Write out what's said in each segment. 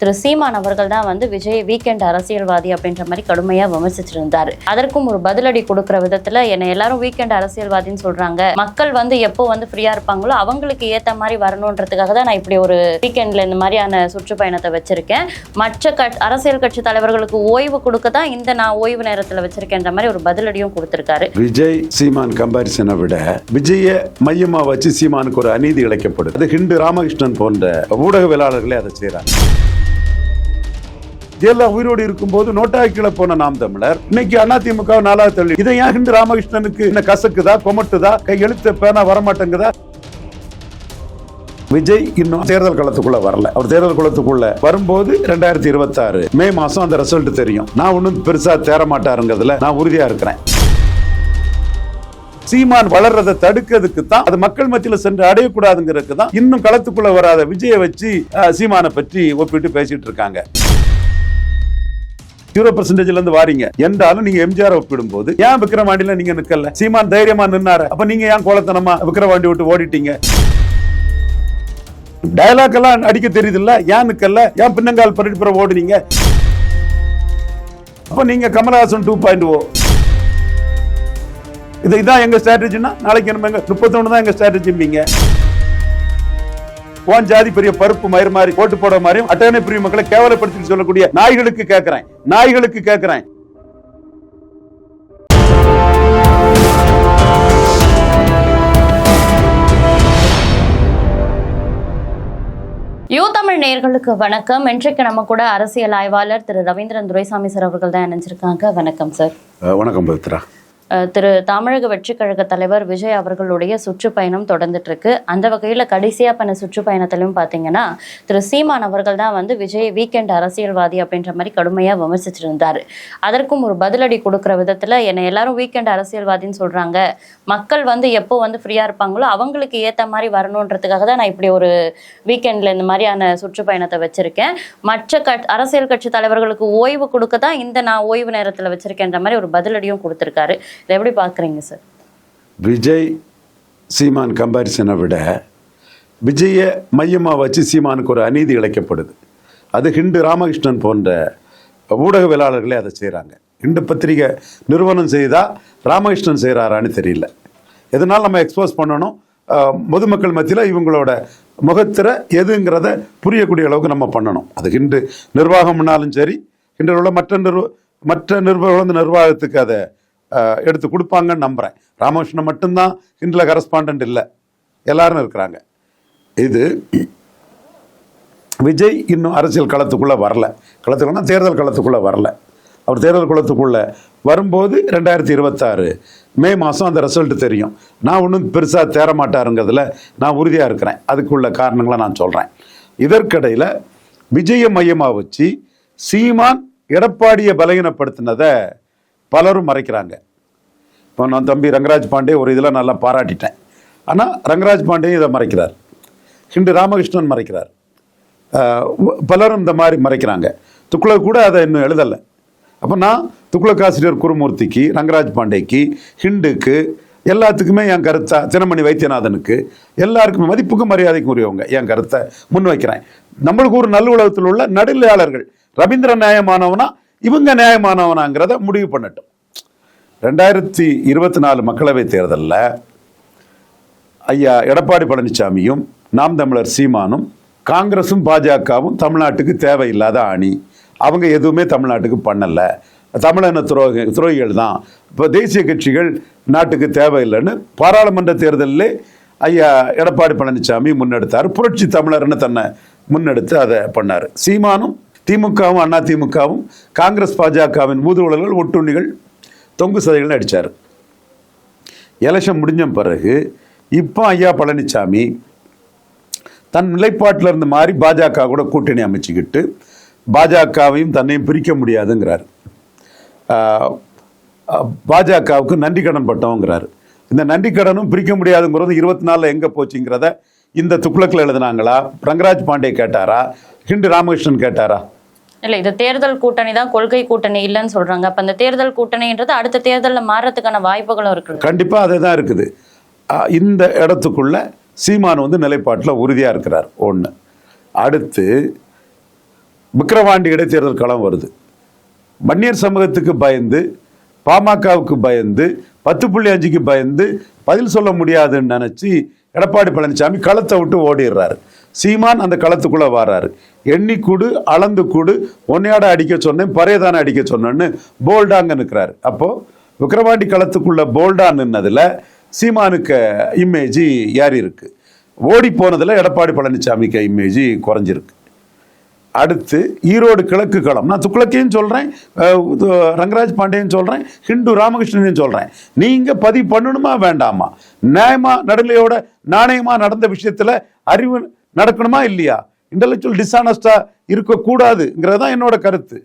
திரு சீமான் அவர்கள் தான் வந்து விஜய் வீக்கெண்ட் அரசியல்வாதி அப்படின்ற மாதிரி கடுமையா விமர்சிச்சிருந்தாரு. அதற்கும் ஒரு பதிலடி கொடுக்குற விதத்துல என்னை எல்லாரும் வீக்கெண்ட் அரசியல்வாதின்னு சொல்றாங்க. மக்கள் வந்து எப்போ வந்து ஃப்ரீயா இருப்பாங்களோ அவங்களுக்கு ஏத்த மாதிரி வரணுன்றதுக்காக தான் நான் இப்படி ஒரு வீக்கெண்ட்ல இந்த மாதிரியான சுற்றுப்பயணத்தை வச்சிருக்கேன். மற்ற கட் அரசியல் கட்சி தலைவர்களுக்கு ஓய்வு கொடுக்க தான் இந்த நான் ஓய்வு நேரத்துல வச்சிருக்கேன்ற மாதிரி ஒரு பதிலடியும் கொடுத்திருக்காரு. விஜய் சீமான் கம்பாரிசனை விட விஜய மையமா வச்சு சீமானுக்கு ஒரு அநீதி இழைக்கப்படுது. அது ஹிண்டு ராமகிருஷ்ணன் போன்ற ஊடகவியலாளர்களே அதை செய்றாங்க. ஜெயலலிதா உயிரோடு இருக்கும்போது நோட்டா கீழே போன நாம் தமிழர். இன்னைக்கு அதிமுக நாலாவது தள்ளி. இதை ஏன் ஹிந்து ராமகிருஷ்ணனுக்கு என்ன கசக்குதா கொமட்டுதா கை எழுத்த பேனா வரமாட்டேங்குதா? விஜய் இன்னும் தேர்தல் களத்துக்குள்ள வரல. அவர் தேர்தல் களத்துக்குள்ள வரும்போது ரெண்டாயிரத்தி இருபத்தி ஆறு மே மாசம் அந்த ரிசல்ட் தெரியும். நான் ஒன்றும் பெருசா தேர மாட்டாருங்கிறதுல நான் உறுதியா இருக்கிறேன். சீமான் வளர்றதை தடுக்கிறதுக்கு தான் அது மக்கள் மத்தியில் சென்று அடையக்கூடாதுங்கிறதுக்கு தான் இன்னும் களத்துக்குள்ள வராத விஜயை வச்சு சீமானை பற்றி ஒப்பிட்டு பேசிட்டு இருக்காங்க. ஜீரோ பர்சன்டேஜ்ல இருந்து வாரீங்க. என்றாலும் நீங்க எம்ஜிஆர் ஒப்பிடும்போது ஏன் விக்ரவாண்டியில நீங்க நிக்கல? சீமான் தைரியமா நின்னாரு. அப்ப நீங்க ஏன் கோலத்தனமா விக்ரவாண்டி விட்டு ஓடிட்டீங்க? டயலாக் எல்லாம் அடிக்க தெரியுது இல்ல ஏன் நிக்கல? ஏன் பின்னங்கால் பரடிப்புற ஓடுனீங்க? அப்ப நீங்க Kamal Haasan two point O oh. இது இதான் எங்க ஸ்ட்ராட்டஜினா நாளைக்கு நம்ம எங்க முப்பத்தொன்னு தான் எங்க ஸ்ட்ராட்டஜிம்பீங்க உன் ஜாதி பெரிய பருப்பு மயிர் மாதிரி போட்டு போட மாதிரியும் அட்டவணை பிரிவு மக்களை கேவலப்படுத்தி சொல்லக்கூடிய நாய்களுக்கு கேட்கிறேன். நாய்களுக்கு கேட்கிறேன். யூ தமிழ் நேயர்களுக்கு வணக்கம். இன்றைக்கு நம்ம கூட அரசியல் ஆய்வாளர் திரு ரவீந்திரன் துரைசாமி சார் அவர்கள் தான் இணைஞ்சிருக்காங்க. வணக்கம் சார். வணக்கம் பவித்ரா. திரு தமிழக வெற்றி கழக தலைவர் விஜய் அவர்களுடைய சுற்றுப்பயணம் தொடர்ந்துட்டு இருக்கு அந்த வகையில் கடைசியாக பண்ண சுற்றுப்பயணத்திலும் பார்த்தீங்கன்னா திரு சீமான் அவர்கள் தான் வந்து விஜய் வீக்கெண்ட் அரசியல்வாதி அப்படின்ற மாதிரி கடுமையாக விமர்சிச்சிருந்தார். அதற்கும் ஒரு பதிலடி கொடுக்குற விதத்தில் என்னை எல்லாரும் வீக்கெண்ட் அரசியல்வாதின்னு சொல்கிறாங்க மக்கள் வந்து எப்போ வந்து ஃப்ரீயாக இருப்பாங்களோ அவங்களுக்கு ஏற்ற மாதிரி வரணுன்றதுக்காக தான் நான் இப்படி ஒரு வீக்கெண்டில் இந்த மாதிரியான சுற்றுப்பயணத்தை வச்சுருக்கேன். மற்ற கட் அரசியல் கட்சி தலைவர்களுக்கு ஓய்வு கொடுக்க தான் இந்த நான் ஓய்வு நேரத்தில் வச்சுருக்கேன்ற மாதிரி ஒரு பதிலடியும் கொடுத்துருக்காரு. இதை எப்படி பார்க்குறீங்க சார்? விஜய் சீமான் கம்பாரிசனை விட விஜயை மையமாக வச்சு சீமானுக்கு ஒரு அநீதி இழைக்கப்படுது. அது ஹிண்டு ராமகிருஷ்ணன் போன்ற ஊடகவியலாளர்களே அதை செய்கிறாங்க. ஹிண்டு பத்திரிகை நிறுவனம் செய்தால் ராமகிருஷ்ணன் செய்கிறாரான்னு தெரியல. எதனால் நம்ம எக்ஸ்போஸ் பண்ணணும்? பொதுமக்கள் மத்தியில் இவங்களோட முகத்திரை எதுங்கிறத புரியக்கூடிய அளவுக்கு நம்ம பண்ணணும். அது ஹிண்டு நிர்வாகம்னாலும் சரி ஹிண்டில் உள்ள மற்ற நிர்வ மற்ற நிர்வாக நிர்வாகத்துக்கு அதை எடுத்து கொடுப்பாங்கன்னு நம்புகிறேன் ராமகிருஷ்ணன் மட்டும்தான் ஹிண்டில் கரஸ்பாண்டன்ட் இல்லை. எல்லாரும் இருக்கிறாங்க. இது விஜய் இன்னும் அரசியல் களத்துக்குள்ளே வரல. களத்துக்குள்ள தேர்தல் களத்துக்குள்ளே வரல. அவர் தேர்தல் குளத்துக்குள்ளே வரும்போது ரெண்டாயிரத்தி இருபத்தாறு மே மாதம் அந்த ரிசல்ட் தெரியும். நான் ஒன்றும் பெருசாக தேர மாட்டாருங்கிறதுல நான் உறுதியாக இருக்கிறேன். அதுக்குள்ள காரணங்களை நான் சொல்கிறேன் இதற்கிடையில் விஜய மையமாக வச்சு சீமான் எடப்பாடியை பலகீனப்படுத்தினதை பலரும் மறைக்கிறாங்க. இப்போ நான் தம்பி ரங்கராஜ் பாண்டே ஒரு இதில் நல்லா பாராட்டிட்டேன். ஆனால் ரங்கராஜ் பாண்டே இதை மறைக்கிறார். ஹிண்டு ராமகிருஷ்ணன் மறைக்கிறார். பலரும் இந்த மாதிரி மறைக்கிறாங்க. துக்ளக் கூட அதை இன்னும் எழுதலை. அப்போ நான் துக்ளக் ஆசிரியர் குருமூர்த்திக்கு ரங்கராஜ் பாண்டேக்கு ஹிண்டுக்கு எல்லாத்துக்குமே என் கருத்தை தினமணி வைத்தியநாதனுக்கு எல்லாருக்குமே மதிப்புக்கும் மரியாதைக்கும் உரியவங்க. என் கருத்தை முன்வைக்கிறேன். நம்மளுக்கு ஒரு நல்லுலகத்தில் உள்ள நடுநிலையாளர்கள். ரவீந்திர நியாயமானவனா? இவங்க நியாயமானவனாங்கிறத முடிவு பண்ணட்டும். ரெண்டாயிரத்தி இருபத்தி நாலு மக்களவைத் தேர்தலில் ஐயா எடப்பாடி பழனிசாமியும் நாம் தமிழர் சீமானும் காங்கிரஸும் பாஜகவும் தமிழ்நாட்டுக்கு தேவையில்லாத அணி. அவங்க எதுவுமே தமிழ்நாட்டுக்கு பண்ணலை. தமிழன துரோக துரோகிகள் தான். இப்போ தேசிய கட்சிகள் நாட்டுக்கு தேவையில்லைன்னு பாராளுமன்ற தேர்தலில் ஐயா எடப்பாடி பழனிசாமி முன்னெடுத்தார். புரட்சி தமிழர்னு தன்னை முன்னெடுத்து அதை பண்ணார். சீமானும் திமுகவும் அண்ணா திமுகவும் காங்கிரஸ் பாஜகவின் ஊதுவலர்கள் ஒட்டுண்ணிகள் தொங்கு சதைகள் அடித்தார் எலெக்ஷன் முடிஞ்ச பிறகு இப்போ ஐயா பழனிசாமி தன் நிலைப்பாட்டில் இருந்து மாறி பாஜக கூட கூட்டணி அமைச்சுக்கிட்டு பாஜகவையும் தன்னையும் பிரிக்க முடியாதுங்கிறார். பாஜகவுக்கு நன்றி கடன் பட்டோங்கிறார் இந்த நன்றி கடனும் பிரிக்க முடியாதுங்கிறது இருபத்தி நாலில் எங்கே போச்சுங்கிறத இந்த துக்ளக்கில் எழுதுனாங்களா? ரங்கராஜ் பாண்டே கேட்டாரா? ஹிண்டு ராமகிருஷ்ணன் கேட்டாரா? இல்ல இது தேர்தல் கூட்டணி தான் கொள்கை கூட்டணி இல்லைன்னு சொல்றாங்க. அப்ப அந்த தேர்தல் கூட்டணின்றது அடுத்த தேர்தலில் மாறதுக்கான வாய்ப்புகளும் இருக்கு. கண்டிப்பாக அதுதான் இருக்குது. இந்த இடத்துக்குள்ள சீமான் வந்து நிலைப்பாட்டில் உறுதியாக இருக்கிறார். ஒன்று அடுத்து விக்கிரவாண்டி இடைத்தேர்தல் களம் வருது. வன்னியர் சமூகத்துக்கு பயந்து பாமகவுக்கு பயந்து பத்து புள்ளி அஞ்சுக்கு பயந்து பதில் சொல்ல முடியாதுன்னு நினச்சி எடப்பாடி பழனிசாமி களத்தை விட்டு ஓடிடுறாரு. சீமான் அந்த களத்துக்குள்ளே வராரு. எண்ணி கூடு அளந்து கூடு ஒன்னையாட அடிக்க சொன்னேன் பறையதானே அடிக்க சொன்னேன்னு போல்டாங்க நிற்கிறாரு அப்போது விக்ரவாண்டி களத்துக்குள்ள போல்டா நின்னதில் சீமானுக்கு இமேஜ் ஏறி இருக்கு? ஓடி போனதில் எடப்பாடி பழனிசாமிக்கு இமேஜ் குறைஞ்சிருக்கு. அடுத்து ஈரோடு கிழக்கு களம். நான் துக்ளக்கையும் சொல்கிறேன் ரங்கராஜ் பாண்டியன் சொல்கிறேன் ஹிந்து ராமகிருஷ்ணனையும் சொல்கிறேன் நீங்கள் பதிவு பண்ணணுமா வேண்டாமா? நியாயமாக நடுநிலையோட நாணயமாக நடந்த விஷயத்தில் அறிவு நடக்கணுமா இல்லையா? இன்டலெக்சுவல் டிஸானஸ்டாக இருக்கக்கூடாதுங்கிறது தான் என்னோட கருத்து.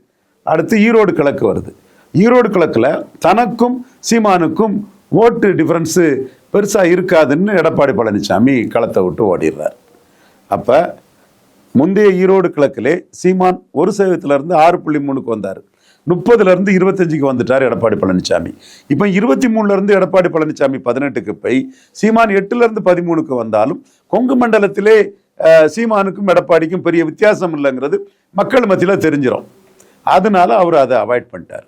அடுத்து ஈரோடு கிழக்கு வருது. ஈரோடு கிழக்கில் தனக்கும் சீமானுக்கும் ஓட்டு டிஃப்ரென்ஸு பெருசாக இருக்காதுன்னு எடப்பாடி பழனிசாமி களத்தை விட்டு ஓடிடுறார். அப்போ முந்தைய ஈரோடு கிழக்கிலே சீமான் ஒரு சதவீதத்திலேருந்து ஆறு புள்ளி மூணுக்கு வந்தார். முப்பதுலேருந்து இருபத்தஞ்சிக்கு இருபத்தஞ்சுக்கு வந்துட்டார் எடப்பாடி பழனிசாமி. இப்போ இருபத்தி மூணுலேருந்து எடப்பாடி பழனிசாமி பதினெட்டுக்கு போய் சீமான் எட்டுலேருந்து பதிமூணுக்கு வந்தாலும் கொங்கு மண்டலத்திலே சீமானுக்கும் எடப்பாடிக்கும் பெரிய வித்தியாசம் இல்லைங்கிறது மக்கள் மத்தியில் தெரிஞ்சிடும் அதனால அவர் அதை அவாய்ட் பண்ணிட்டார்.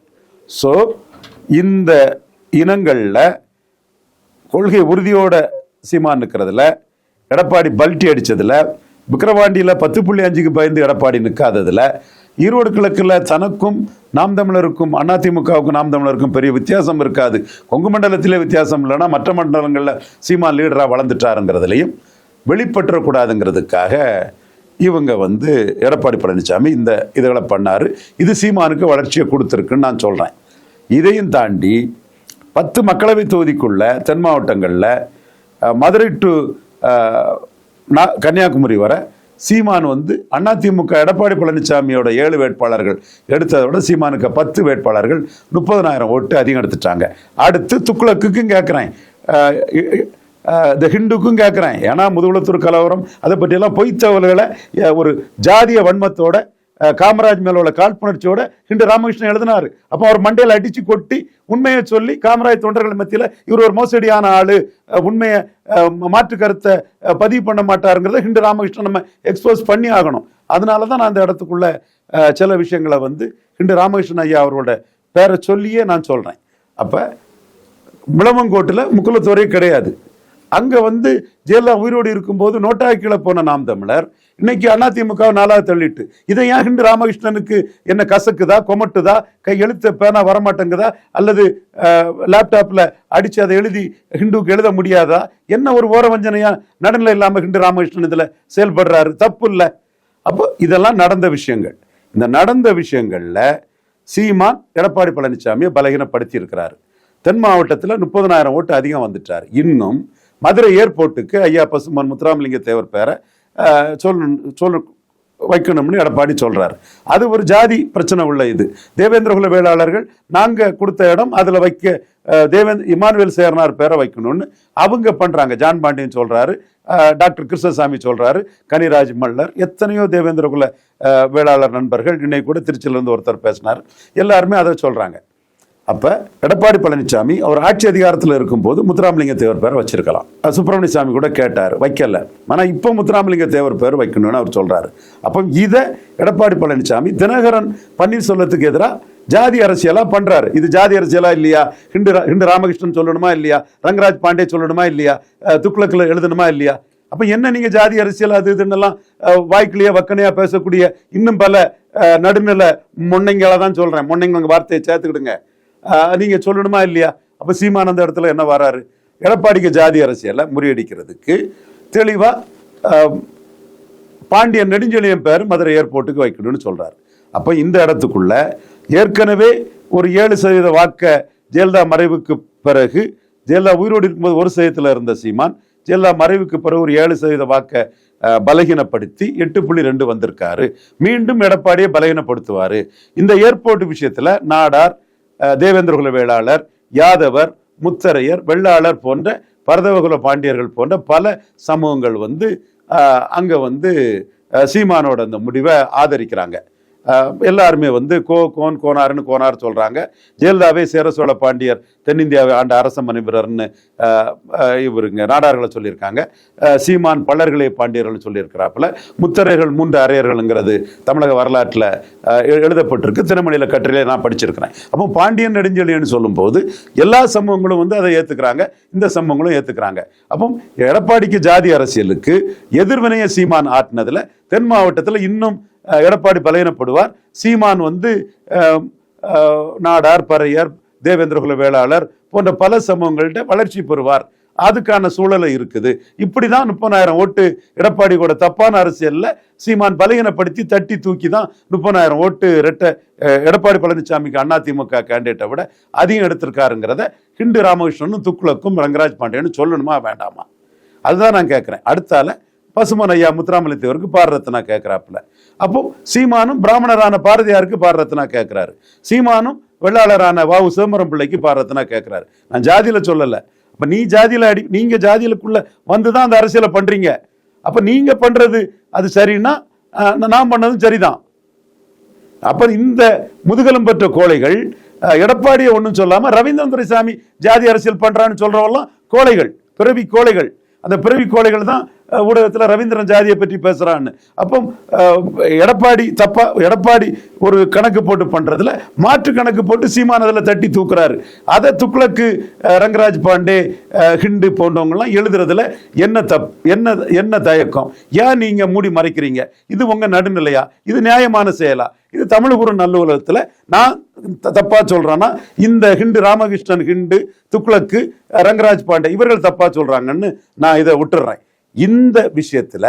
ஸோ இந்த இனங்களில் கொள்கை உறுதியோட சீமான் நிற்கிறதுல எடப்பாடி பல்ட்டி அடித்ததில் விக்கிரவாண்டியில் பத்து புள்ளி அஞ்சுக்கு பயந்து எடப்பாடி நிற்காததுல ஈரோடு கிழக்கில் தனக்கும் நாம் தமிழருக்கும் அதிமுகவுக்கும் நாம் தமிழருக்கும் பெரிய வித்தியாசம் இருக்காது. கொங்கு மண்டலத்திலே வித்தியாசம் இல்லைன்னா மற்ற மண்டலங்களில் சீமான் லீடராக வளர்ந்துட்டாருங்கிறதுலையும் வெளிப்பற்றக்கூடாதுங்கிறதுக்காக இவங்க வந்து எடப்பாடி பழனிசாமி இந்த இதுகளை பண்ணாரு. இது சீமானுக்கு வளர்ச்சியை கொடுத்துருக்குன்னு நான் சொல்கிறேன் இதையும் தாண்டி பத்து மக்களவை தொகுதிக்குள்ள தென் மாவட்டங்களில் மதுரை டு கன்னியாகுமரி வர சீமான் வந்து அதிமுக எடப்பாடி பழனிசாமியோட ஏழு வேட்பாளர்கள் எடுத்ததை விட சீமானுக்கு பத்து வேட்பாளர்கள் முப்பதனாயிரம் ஓட்டு அதிகம் எடுத்துட்டாங்க அடுத்து துக்குளக்குக்கும் கேட்குறேன் இந்த ஹிண்டுக்கும் கேட்குறேன் ஏன்னா முதுகுளத்தூர் கலவரம் அதை பற்றியெல்லாம் பொய்த் ஒரு ஜாதிய வன்மத்தோட காமராஜ் மேல உள்ள காழ்ப்புணர்ச்சியோட ஹிண்டு ராமகிருஷ்ணன் எழுதினாரு. அப்போ அவர் மண்டையில் அடிச்சு கொட்டி உண்மையை சொல்லி காமராஜ் தொண்டர்கள் மத்தியில் இவர் ஒரு மோசடியான ஆளு உண்மையை மாற்று கருத்தை பதிவு பண்ண மாட்டாருங்கிறத ஹிண்டு ராமகிருஷ்ணன் நம்ம எக்ஸ்போஸ் பண்ணி ஆகணும். அதனால தான் நான் அந்த இடத்துக்குள்ள சில விஷயங்களை வந்து ஹிண்டு ராமகிருஷ்ணன் ஐயா அவரோட பேரை சொல்லியே நான் சொல்கிறேன் அப்போ விளவங்கோட்டில் முக்குலத்துறை கிடையாது. அங்க வந்து ஜெயலலிதா உயிரோடு இருக்கும்போது நோட்டா கீழே போன நாம் தமிழர். இன்னைக்கு அதிமுக நாலாவது தள்ளிட்டு இதை ஏன் ஹிண்டு ராமகிருஷ்ணனுக்கு என்ன கசக்குதா கொமட்டுதா கை எழுத்த பேனா வரமாட்டேங்குதா அல்லது லேப்டாப்பில் அடித்து அதை எழுதி ஹிந்துக்கு எழுத முடியாதா? என்ன ஒரு ஓரவஞ்சனையா நடுநிலை இல்லாமல் ஹிண்டு ராமகிருஷ்ணன் இதில் செயல்படுறாரு? தப்பு இல்லை. அப்போ இதெல்லாம் நடந்த விஷயங்கள். இந்த நடந்த விஷயங்களில் சீமான் எடப்பாடி பழனிசாமியை பலகீனப்படுத்தி இருக்கிறார் தென் மாவட்டத்தில் முப்பதனாயிரம் ஓட்டு அதிகம் வந்துட்டார். இன்னும் மதுரை ஏர்போர்ட்டுக்கு ஐயா பசுமான் முத்துராமலிங்க தேவர் பேரை சொல் சொல் வைக்கணும்னு எடப்பாடி சொல்கிறார் அது ஒரு ஜாதி பிரச்சனை உள்ள இது. தேவேந்திர குல வேளாளர்கள் நாங்கள் கொடுத்த இடம் அதில் வைக்க தேவேந்திர இமானுவேல் சேர்னார் பேரை வைக்கணும்னு அவங்க பண்ணுறாங்க ஜான் பாண்டியன் சொல்கிறாரு டாக்டர் கிருஷ்ணசாமி சொல்கிறாரு கனிராஜ் மல்லர் எத்தனையோ தேவேந்திர குல வேளாளர் நண்பர்கள் இன்னைக்கு கூட திருச்சியிலேருந்து ஒருத்தர் பேசினார். எல்லாருமே அதை சொல்கிறாங்க அப்போ எடப்பாடி பழனிசாமி அவர் ஆட்சி அதிகாரத்தில் இருக்கும்போது முத்துராமலிங்க தேவர் பேரை வச்சிருக்கலாம். சுப்பிரமணிய சாமி கூட கேட்டார் வைக்கல. ஆனால் இப்போ முத்துராமலிங்க தேவர் பேர் வைக்கணும்னு அவர் சொல்கிறாரு அப்போ இதை எடப்பாடி பழனிசாமி தினகரன் பன்னீர்செல்வத்துக்கு எதிராக ஜாதி அரசியலாக பண்ணுறாரு இது ஜாதி அரசியலா இல்லையா? ஹிண்டு ரா- ஹிண்டு ராமகிருஷ்ணன் சொல்லணுமா இல்லையா? ரங்கராஜ் பாண்டே சொல்லணுமா இல்லையா? துக்ளக்கில் எழுதணுமா இல்லையா? அப்போ என்ன நீங்கள் ஜாதி அரசியல் அது இதுன்னெல்லாம் அஹ், வாய்க்கிலேயே வக்கனையாக பேசக்கூடிய இன்னும் பல நடுநிலை முன்னைங்களை தான் சொல்கிறேன் முன்னைங்க வார்த்தையை சேர்த்துக்கிடுங்க. நீங்கள் நீங்க சொல்லணுமா இல்லையா? அப்ப சீமானந்த இடத்துல என்ன வராரு? எடப்பாடிக்கு ஜாதி அரசியலை முறியடிக்கிறதுக்கு தெளிவா பாண்டியன் நெடுஞ்செழியன் பேர் மதுரை ஏர்போர்ட்டுக்கு வைக்கணும்னு சொல்கிறார் அப்ப இந்த இடத்துக்குள்ள ஏற்கனவே ஒரு ஏழு சதவீத வாக்க ஜெயலலிதா மறைவுக்கு பிறகு ஜெயலலிதா உயிரோடு இருக்கும்போது ஒரு சதவீதத்தில் இருந்த சீமான் ஜெயலலிதா மறைவுக்கு பிறகு ஒரு ஏழு சதவீத வாக்க பலகீனப்படுத்தி எட்டு புள்ளி ரெண்டு வந்திருக்காரு. மீண்டும் எடப்பாடியை பலகீனப்படுத்துவாரு. இந்த ஏர்போர்ட் விஷயத்துல நாடார் தேவேந்திரகுல வேளாளர் யாதவர் முத்தரையர் வெள்ளாளர் போன்ற பரதவகுல பாண்டியர்கள் போன்ற பல சமூகங்கள் வந்து அங்கே வந்து சீமானோட அந்த முடிவை ஆதரிக்கிறாங்க. எல்லாருமே வந்து கோ கோன் கோனார்னு கோனார் சொல்கிறாங்க ஜெயலலிதாவே சேர சோழ பாண்டியர் தென்னிந்தியாவை ஆண்ட அரச மனிபரர்னு இவருங்க நாடார்களை சொல்லியிருக்காங்க. சீமான் பல்லர்களே பாண்டியர்கள் சொல்லியிருக்கிறாப்புல. முத்தரையர்கள் மூன்று அரையர்கள்ங்கிறது தமிழக வரலாற்றில் எழுதப்பட்டிருக்கு. திருமணியில் கட்டுரையில நான் படிச்சிருக்கிறேன். அப்போ பாண்டியன் நெடுஞ்செழியன்னு சொல்லும்போது எல்லா சமூகங்களும் வந்து அதை ஏற்றுக்கிறாங்க இந்த சமூகங்களும் ஏற்றுக்கிறாங்க அப்போ எடப்பாடிக்கு ஜாதி அரசியலுக்கு எதிர்வினைய சீமான் ஆட்டினதில் தென் மாவட்டத்தில் இன்னும் எடப்பாடி பலையினப்படுவார் சீமான் வந்து நாடார் பறையர் தேவேந்திரகுல வேளாளர் போன்ற பல சமூகங்கள்ட்ட வளர்ச்சி பெறுவார். அதுக்கான சூழலை இருக்குது. இப்படி தான் முப்பதாயிரம் ஓட்டு எடப்பாடி கூட தப்பான அரசியலில் சீமான் பலகீனப்படுத்தி தட்டி தூக்கி தான் முப்பதாயிரம் ஓட்டு ரெட்ட எடப்பாடி பழனிசாமிக்கு அதிமுக கேண்டிடேட்டை விட அதிகம் எடுத்திருக்காருங்கிறத ஹிண்டு ராமகிருஷ்ணனும் துக்ளக்கும் ரங்கராஜ் பாண்டியனும் சொல்லணுமா வேண்டாமா? அதுதான் நான் கேட்குறேன் அடுத்தால பசுமன் ஐயா முத்துராமலித்தேவருக்கு பாரரத்னா கேட்குறாப்புல அப்போ சீமானும் பிராமணரான பாரதியாருக்கு பாரரத்னா கேட்குறாரு சீமானும் வெள்ளாளரான வாவு சிதம்பரம் பிள்ளைக்கு பாரரத்னா கேட்குறாரு நான் ஜாதியில் சொல்லலை. அப்போ நீ ஜாதியில் அடி நீங்கள் ஜாதியிலுக்குள்ள வந்து தான் அந்த அரசியலை பண்ணுறீங்க அப்போ நீங்கள் பண்ணுறது அது சரின்னா நான் பண்ணதும் சரிதான். அப்போ இந்த முதுகலம் பெற்ற கோழைகள் எடப்பாடியை ஒன்றும் சொல்லாமல் ரவீந்திரன் துரைசாமி ஜாதி அரசியல் பண்ணுறான்னு சொல்கிறவெல்லாம் கோழைகள் பிறவி கோழைகள். அந்த பிறவி கோழைகள் தான் ஊடகத்தில் ரவீந்திரன் ஜாதியை பற்றி பேசுகிறான்னு அப்போ எடப்பாடி தப்பா எடப்பாடி ஒரு கணக்கு போட்டு பண்ணுறதுல மாற்று கணக்கு போட்டு சீமானதில் தட்டி தூக்குறாரு. அதை துக்ளக்கு ரங்கராஜ் பாண்டே ஹிண்டு போன்றவங்கலாம் எழுதுறதுல என்ன தப் என்ன என்ன தயக்கம்? ஏன் நீங்கள் மூடி மறைக்கிறீங்க? இது உங்கள் நடுநிலையா? இது நியாயமான செயலா? இது தமிழ்குரு நல்லுலகத்துல நான் த- சொல்கிறேன்னா இந்த ஹிண்டு ராமகிருஷ்ணன் ஹிண்டு துக்ளக்கு ரங்கராஜ் பாண்டே இவர்கள் தப்பாக சொல்கிறாங்கன்னு நான் இதை விட்டுறேன். இந்த விஷயத்துல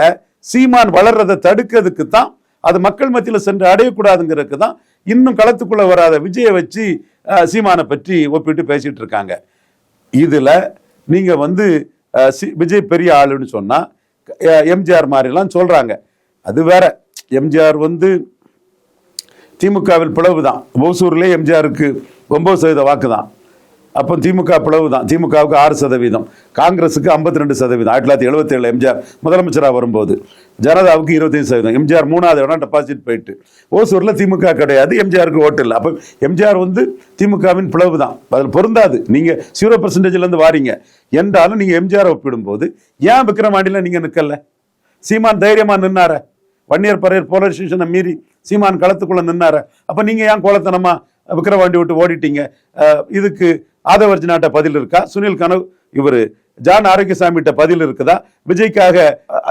சீமான் வளர்றதை தடுக்கிறதுக்கு தான் அது மக்கள் மத்தியில் சென்று அடையக்கூடாதுங்கிறதுக்கு தான் இன்னும் களத்துக்குள்ள வராத விஜயை வச்சு சீமானை பற்றி ஒப்பிட்டு பேசிட்டு இருக்காங்க. இதுல நீங்க வந்து சி- விஜய் பெரிய ஆளுன்னு சொன்னா எம்ஜிஆர் மாதிரிலாம் சொல்றாங்க. அது வேற. எம்ஜிஆர் வந்து திமுகவில் பிளவு தான் ஓசூர்லேயே எம்ஜிஆருக்கு ஒன்பது சதவீத வாக்கு தான் அப்போ திமுக பிளவு தான் திமுகவுக்கு ஆறு சதவீதம். காங்கிரஸுக்கு ஐம்பத்தி ரெண்டு சதவீதம். ஆயிரத்தி தொள்ளாயிரத்தி எழுபத்தி ஏழு எம்ஜிஆர் முதலமைச்சராக வரும்போது ஜனதாவுக்கு இருபத்தஞ்சு சதவீதம். எம்ஜிஆர் மூணாவது இடம் டெபாசிட் போயிட்டு. ஓசூரில் திமுக கிடையாது. எம்ஜிஆருக்கு ஓட்டு இல்லை. அப்போ எம்ஜிஆர் வந்து திமுகவின் பிளவு தான் அதில் பொருந்தாது. நீங்கள் ஜீரோ பர்சன்டேஜ்லேருந்து வாரீங்க. என்றாலும் நீங்கள் எம்ஜிஆர் ஒப்பிடும்போது ஏன் விக்ரமாண்டியில் நீங்கள் நிற்கல சீமான் தைரியமாக நின்னார. வன்னியர் பறையர் போலரைசேஷனை மீறி சீமான் களத்துக்குள்ளே நின்னார. அப்போ நீங்கள் ஏன் கோலத்தனமா விக்கிரவாண்டி விட்டு ஓடிட்டீங்க இதுக்கு ஆதவர்ஜினாட்ட பதில் இருக்கா? சுனில் கனவு இவரு ஜான் ஆரோக்கியசாமிகிட்ட பதில் இருக்குதா? விஜய்க்காக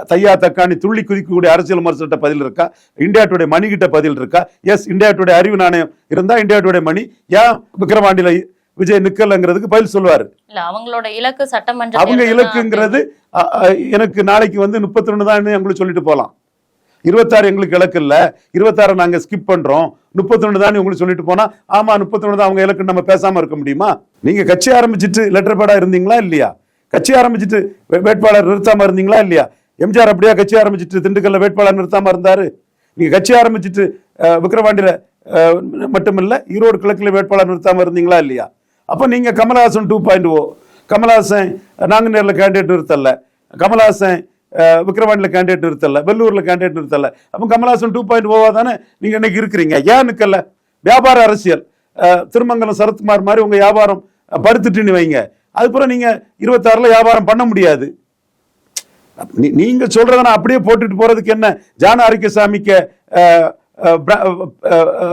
தையா தக்காணி துள்ளி குதிக்கக்கூடிய அரசியல் விமர்சனட்ட பதில் இருக்கா? இந்தியா டுடே மணி கிட்ட பதில் இருக்கா? எஸ் இந்தியா டுடே அறிவு நாணயம் இருந்தா இந்தியா டுடே மணி. ஏன் விக்கிரவாண்டியில விஜய் நிக்கலங்கிறதுக்கு பதில் சொல்லுவாரு? அவங்களோட இலக்கு சட்டமன்ற அவங்க இலக்குங்கிறது எனக்கு நாளைக்கு வந்து முப்பத்தி ரெண்டு தான் எங்களுக்கு சொல்லிட்டு போகலாம் இருபத்தாறு எங்களுக்கு இலக்கு இல்ல. இருபத்தாறு நாங்க ஸ்கிப் பண்றோம். முப்பத்தி தான் உங்களுக்கு சொல்லிட்டு போனா ஆமா முப்பத்தி ரெண்டு தான் அவங்க இலக்கு நம்ம பேசாம இருக்க முடியுமா? நீங்க கட்சி ஆரம்பிச்சிட்டு லெட்டர் பேடா இருந்தீங்களா இல்லையா? கட்சி ஆரம்பிச்சிட்டு வே- வேட்பாளர் நிறுத்தாம இருந்தீங்களா இல்லையா? எம்ஜிஆர் அப்படியா கட்சி ஆரம்பிச்சிட்டு திண்டுக்கல்ல வேட்பாளர் நிறுத்தாம இருந்தாரு? நீங்க கட்சி ஆரம்பிச்சிட்டு அஹ், விக்கிரவாண்டியில மட்டுமில்ல ஈரோடு கிழக்கில் வேட்பாளர் நிறுத்தாம இருந்தீங்களா இல்லையா? அப்போ நீங்க Kamal Haasan two point O Kamal Haasan நாங்குநேர்ல candidate நிறுத்தல கமலஹாசன் அஹ், கேண்டிடேட் நிறுத்தலை வெள்ளூரில் கேண்டிடேட் நிறுத்தலை. அப்போ கமல்ஹாசன் டூ பாயிண்ட் ஓவா தானே நீங்கள் இன்னைக்கு இருக்கிறீங்க? ஏன் நிற்கல வியாபார அரசியல். திருமங்கலம் சரத்குமார் மாதிரி உங்கள் வியாபாரம் படுத்துட்டுன்னு வைங்க. அதுக்கப்புறம் நீங்கள் இருபத்தாறில் வியாபாரம் பண்ண முடியாது. நீ- சொல்கிறத நான் அப்படியே போட்டுட்டு போகிறதுக்கு என்ன? ஜான ஆரோக்கியசாமிக்கு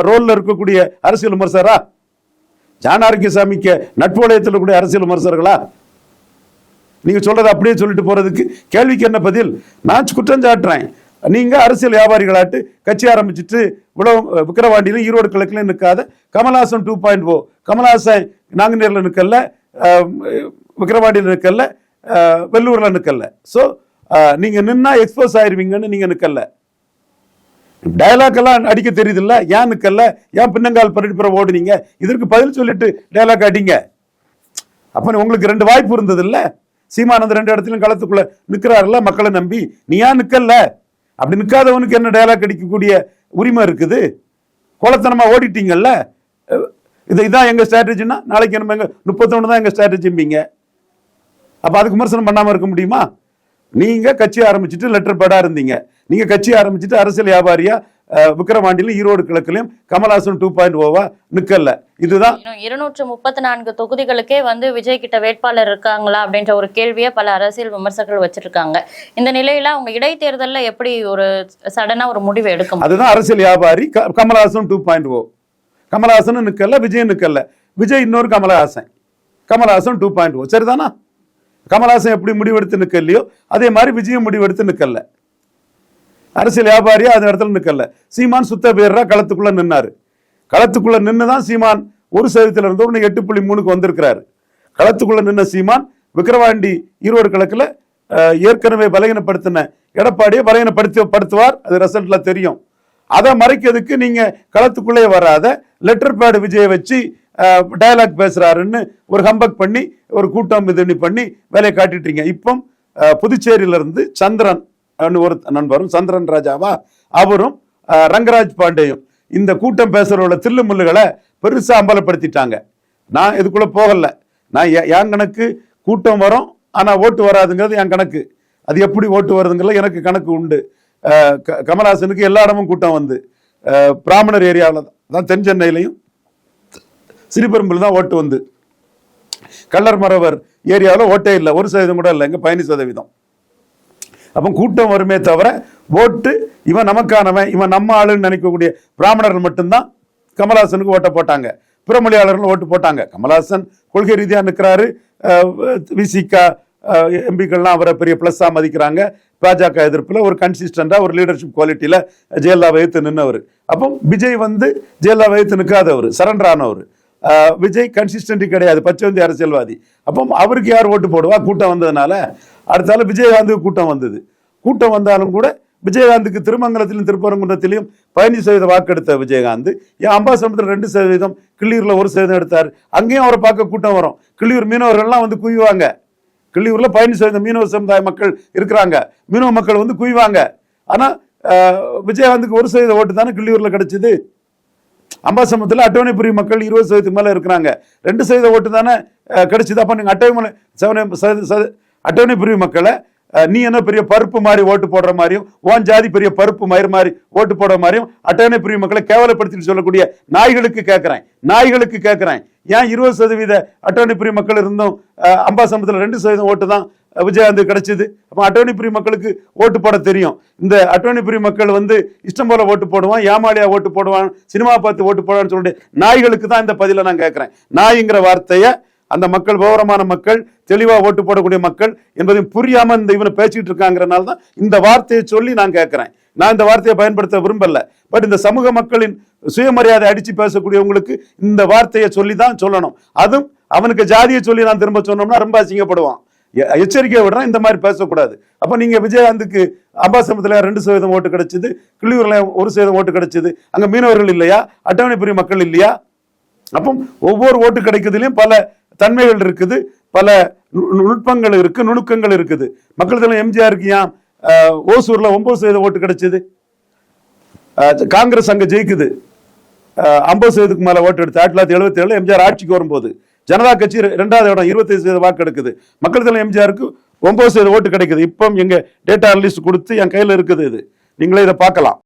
ரோலில் இருக்கக்கூடிய அரசியல் விமர்சகரா? ஜான ஆரோக்கியசாமிக்கு நட்புவலயத்தில் இருக்கக்கூடிய அரசியல் விமர்சகர்களா? நீங்கள் சொல்கிறத அப்படியே சொல்லிட்டு போகிறதுக்கு கேள்விக்கு என்ன பதில்? நான் குற்றம் சாட்டுறேன். நீங்கள் அரசியல் வியாபாரிகளாட்டு கட்சி ஆரம்பிச்சிட்டு இவ்வளோ விக்கிரவாண்டியிலும் ஈரோடு கிழக்குலையும் நிற்காத Kamal Haasan two point O? Kamal Haasan நாங்குநேரில் நிற்கல விக்கிரவாண்டியில் நிற்கல வெள்ளூரில் நிற்கல ஸோ நீங்கள் நின்னா எக்ஸ்போஸ் ஆயிடுவீங்கன்னு நீங்கள் நிற்கல டயலாக் எல்லாம் அடிக்க தெரியுதுல்ல? ஏன் நிற்கல ஏன் பின்னங்கால் பரடிப்புற ஓடுனீங்க? இதற்கு பதில் சொல்லிட்டு டயலாக் அடிங்க. அப்ப உங்களுக்கு ரெண்டு வாய்ப்பு இருந்தது இல்லை சீமானந்த ரெண்டு இடத்துலையும் களத்துக்குள்ள நிற்கிறாருல மக்களை நம்பி. நீ ஏன் அப்படி நிற்காதவனுக்கு என்ன டயலாக் அடிக்கக்கூடிய உரிமை இருக்குது? கோலத்தனமாக ஓடிட்டீங்கல்ல? இது இதான் எங்கள் ஸ்ட்ராட்டஜினா நாளைக்கு நம்ம எங்கள் முப்பத்தொன்று தான் எங்கள் ஸ்ட்ராட்டஜிம்பிங்க அப்போ அதுக்கு விமர்சனம் பண்ணாமல் இருக்க முடியுமா? நீங்கள் கட்சி ஆரம்பிச்சிட்டு லெட்டர் பேடாக இருந்தீங்க. நீங்கள் கட்சி ஆரம்பிச்சிட்டு அரசியல் வியாபாரியாக விக்கிரவாண்டியிலும் ஈரோடு கிழக்குலையும் கமல்ஹாசன் டூ பாயிண்ட் ஓவா நிக்கல. இதுதான் இருநூற்று முப்பத்தி நான்கு தொகுதிகளுக்கே வந்து விஜய் கிட்ட வேட்பாளர் இருக்காங்களா அப்படின்ற ஒரு கேள்வியை பல அரசியல் விமர்சகர்கள் வச்சிருக்காங்க. இந்த நிலையில அவங்க இடைத்தேர்தல்ல எப்படி ஒரு சடனா ஒரு முடிவு எடுக்க முடியும்? அதுதான் அரசியல் வியாபாரி Kamal Haasan two point O. Kamal Haasan நிக்கல விஜய் நிக்கல. விஜய் இன்னொரு Kamal Haasan. Kamal Haasan two point O. சரிதானா? கமல்ஹாசன் எப்படி முடிவெடுத்து நிக்கலையோ அதே மாதிரி விஜயும் முடிவெடுத்து நிக்கல. அரசியல் வியாபாரியா அந்த இடத்துல நிற்கல சீமான் சுத்த பேரா களத்துக்குள்ள நின்னாரு. களத்துக்குள்ள நின்று தான் சீமான் ஒரு சதவீதத்தில் இருந்து எட்டு புள்ளி மூணுக்கு வந்திருக்கிறாரு. களத்துக்குள்ள நின்ன சீமான் விக்கிரவாண்டி ஈரோடு கிழக்கில் ஏற்கனவே பலகீனப்படுத்தின எடப்பாடியை பலகீனப்படுத்தி படுத்துவார். அது ரிசல்ட்ல தெரியும். அதை மறைக்கிறதுக்கு நீங்க களத்துக்குள்ளே வராத லெட்டர் பேடு விஜயை வச்சு டயலாக் பேசுறாருன்னு ஒரு ஹம்பக் பண்ணி ஒரு கூட்டம் இது பண்ணி வேலையை காட்டிட்டீங்க. இப்போ புதுச்சேரியிலிருந்து சந்திரன் ஒரு நண்பரும் சந்திரன் ராஜாவா? அவரும் ரங்கராஜ் பாண்டேயும் இந்த கூட்டம் பேசுறவங்கள தில்லு முள்ளுகளை பெருசாக அம்பலப்படுத்திட்டாங்க. நான் இதுக்குள்ளே போகல. நான் என் கணக்கு கூட்டம் வரும் ஆனால் ஓட்டு வராதுங்கிறது என் கணக்கு. அது எப்படி ஓட்டு வருதுங்கிறது எனக்கு கணக்கு உண்டு. க- கமலஹாசனுக்கு எல்லா இடமும் கூட்டம் வந்து. பிராமணர் ஏரியாவில் தான் தென் சென்னையிலையும் சிறுபெரும்பில் தான் ஓட்டு வந்து. கள்ளர் மரவர் ஏரியாவில் ஓட்டே இல்லை. ஒரு சதவீதம் கூட இல்லை. எங்கள் பதினஞ்சு சதவீதம். அப்போ கூட்டம் வருமே தவிர ஓட்டு இவன் நமக்கானவன் இவன் நம்ம ஆளுன்னு நினைக்கக்கூடிய பிராமணர்கள் மட்டும்தான் கமலஹாசனுக்கு ஓட்டை போட்டாங்க. பிறமொழியாளர்கள் ஓட்டு போட்டாங்க. கமலஹாசன் கொள்கை ரீதியாக நிற்கிறாரு விசிகா எம்பிக்கள்லாம் அவரை பெரிய ப்ளஸ்ஸாக மதிக்கிறாங்க. பாஜக எதிர்ப்பில் ஒரு கன்சிஸ்டண்டாக ஒரு லீடர்ஷிப் குவாலிட்டியில் ஜெயலலிதாவை வைத்து நின்றவர் அப்போ விஜய் வந்து ஜெயலலிதாவை வைத்து நிற்காதவர் சரண்டர் ஆனவர். விஜய் கன்சிஸ்டன்டி கிடையாது. பச்சைவந்தி அரசியல்வாதி. அப்போ அவருக்கு யார் ஓட்டு போடுவா? கூட்டம் வந்ததுனால. அடுத்தால விஜயகாந்துக்கு கூட்டம் வந்தது. கூட்டம் வந்தாலும் கூட விஜயகாந்துக்கு திருமங்கலத்திலும் திருப்பரங்குன்றத்திலையும் பதினஞ்சு சதவீதம் வாக்கெடுத்த விஜயகாந்த் என் அம்பாசமுத்திரம் ரெண்டு சதவீதம் கிள்ளியூரில் ஒரு சதவீதம் எடுத்தார். அங்கேயும் அவரை பார்க்க கூட்டம் வரும். கிள்ளியூர் மீனவர்கள்லாம் வந்து குவிவாங்க. கிள்ளியூரில் பதினஞ்சு சதவீதம் மீனவ சமுதாய மக்கள் இருக்கிறாங்க. மீனவ மக்கள் வந்து குவிவாங்க. ஆனால் விஜயகாந்துக்கு ஒரு சதவீத ஓட்டு தானே கிள்ளியூரில் கிடச்சிது? அம்பாசமத்தில் அட்டவணைப்புரி மக்கள் இருபது சதவீதத்துக்கு மேலே இருக்கிறாங்க. ரெண்டு சதவீத ஓட்டு தானே அஹ், அப்போ நீங்கள் அட்டவணை சவனை- சத- சத- மக்களை நீ என்ன பெரிய பருப்பு மாதிரி ஓட்டு போடுற மாதிரியும் ஓன் ஜாதி பெரிய பருப்பு மயிர் மாதிரி ஓட்டு போடுற மாதிரியும் அட்டவணைப்புரி மக்களை கேவலப்படுத்தின்னு சொல்லக்கூடிய நாய்களுக்கு கேட்குறேன் நாய்களுக்கு கேட்குறேன் ஏன் இருபது சதவீத அட்டவணைப்புரி மக்கள் இருந்தும் அம்பாசமத்தில் ரெண்டு சதவீதம் ஓட்டு தான் விஜயகாந்த் கிடைச்சது. அப்போ அட்டவணைப்புரி மக்களுக்கு ஓட்டு போட தெரியும். இந்த அட்டவணைப்புரி மக்கள் வந்து இஷ்டம் போல ஓட்டு போடுவான் ஏமாளியா ஓட்டு போடுவான் சினிமா பார்த்து ஓட்டு போடுவான்னு சொல்லிட்டு நாய்களுக்கு தான் இந்த பதிலை நான் கேட்குறேன் நாய்ங்கிற வார்த்தையை அந்த மக்கள் விவரமான மக்கள் தெளிவாக ஓட்டு போடக்கூடிய மக்கள் என்பதையும் புரியாம இந்த இவனை பேசிட்டு இருக்காங்கிறனால தான் இந்த வார்த்தையை சொல்லி நான் கேட்குறேன் நான் இந்த வார்த்தையை பயன்படுத்த விரும்பல. பட் இந்த சமூக மக்களின் சுயமரியாதை அடித்து பேசக்கூடியவங்களுக்கு இந்த வார்த்தையை சொல்லி தான் சொல்லணும். அதுவும் அவனுக்கு ஜாதியை சொல்லி நான் திரும்ப சொன்னோம்னா ரொம்ப அசிங்கப்படுவான். எச்சரிக்கை விடுறேன் இந்த மாதிரி பேசக்கூடாது. அப்போ நீங்கள் விஜயகாந்துக்கு அம்பாசமத்தில் ரெண்டு சதவீதம் ஓட்டு கிடச்சிது கிள்ளியூரில் ஒரு சதவீதம் ஓட்டு கிடைச்சிது அங்கே மீனவர்கள் இல்லையா அட்டவணை பிரிவு மக்கள் இல்லையா? அப்போ ஒவ்வொரு ஓட்டு கிடைக்கிறதுலையும் பல தன்மைகள் இருக்குது பல நு- நுட்பங்கள் இருக்குது நுணுக்கங்கள் இருக்குது. மக்கள் தலைவர் எம்ஜிஆருக்கு ஏன் ஓசூரில் ஒன்பது சதவீதம் ஓட்டு கிடச்சிது. காங்கிரஸ் அங்கே ஜெயிக்குது. ஐம்பது சதவீதத்துக்கு மேலே ஓட்டு எடுத்து ஆயிரத்தி தொள்ளாயிரத்தி எழுபத்தி ஏழு எம்ஜிஆர் ஆட்சிக்கு வரும்போது. ஜனதா கட்சி ரெண்டாவது இடம் இருபத்தி சதவீத வாக்கு எடுக்குது. மக்கள் தலைவர் எம்ஜிஆருக்கு ஒன்பது சதவீத ஓட்டு கிடைக்குது. இப்போ எங்க டேட்டா அனலிஸ்ட் கொடுத்து என் கையில் இருக்குது இது. நீங்களே இதை பார்க்கலாம்.